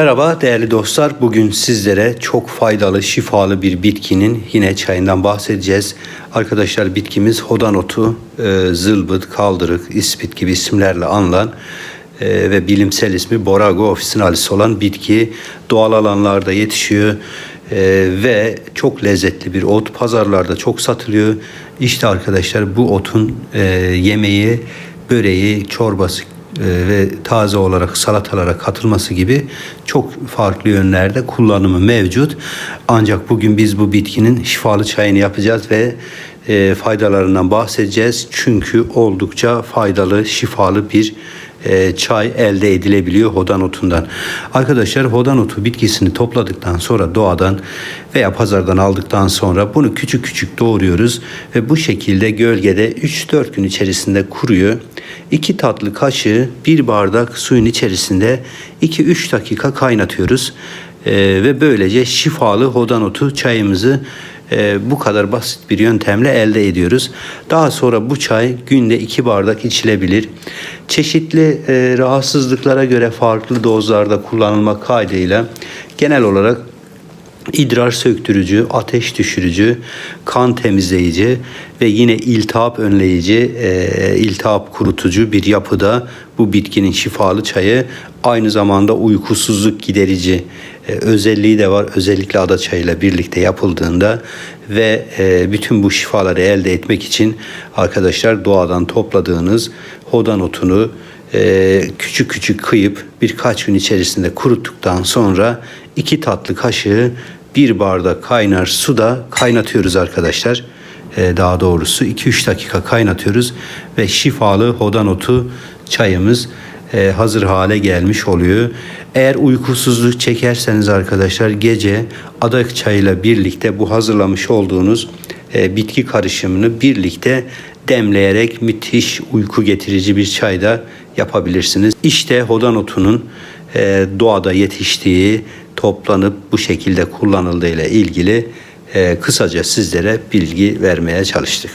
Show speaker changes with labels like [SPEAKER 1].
[SPEAKER 1] Merhaba değerli dostlar. Bugün sizlere çok faydalı, şifalı bir bitkinin yine çayından bahsedeceğiz. Arkadaşlar bitkimiz hodan otu, e, zılbıt, kaldırık, ispit gibi isimlerle anılan e, ve bilimsel ismi Borago officinalis olan bitki doğal alanlarda yetişiyor e, ve çok lezzetli bir ot. Pazarlarda çok satılıyor. İşte arkadaşlar bu otun e, yemeği, böreği, çorbası ve taze olarak salatalara katılması gibi çok farklı yönlerde kullanımı mevcut. Ancak bugün biz bu bitkinin şifalı çayını yapacağız ve e, faydalarından bahsedeceğiz. Çünkü oldukça faydalı, şifalı bir e, çay elde edilebiliyor hodan otundan. Arkadaşlar hodan otu bitkisini topladıktan sonra doğadan veya pazardan aldıktan sonra bunu küçük küçük doğruyoruz ve bu şekilde gölgede 3-4 gün içerisinde kuruyor. 2 tatlı kaşığı bir bardak suyun içerisinde 2-3 dakika kaynatıyoruz. E, ve böylece şifalı hodan otu çayımızı e, bu kadar basit bir yöntemle elde ediyoruz. Daha sonra bu çay günde iki bardak içilebilir. Çeşitli e, rahatsızlıklara göre farklı dozlarda kullanılmak kaydıyla genel olarak idrar söktürücü, ateş düşürücü, kan temizleyici ve yine iltihap önleyici, e, iltihap kurutucu bir yapıda bu bitkinin şifalı çayı aynı zamanda uykusuzluk giderici e, özelliği de var. Özellikle ada çayıyla birlikte yapıldığında ve e, bütün bu şifaları elde etmek için arkadaşlar doğadan topladığınız hodan otunu e, küçük küçük kıyıp birkaç gün içerisinde kuruttuktan sonra iki tatlı kaşığı bir bardak kaynar suda kaynatıyoruz arkadaşlar. E, daha doğrusu 2-3 dakika kaynatıyoruz ve şifalı hodan otu çayımız e, hazır hale gelmiş oluyor. Eğer uykusuzluk çekerseniz arkadaşlar gece adak çayıyla birlikte bu hazırlamış olduğunuz e, bitki karışımını birlikte demleyerek müthiş uyku getirici bir çay da yapabilirsiniz. İşte hodan otunun e, doğada yetiştiği, toplanıp bu şekilde kullanıldığı ile ilgili e, kısaca sizlere bilgi vermeye çalıştık.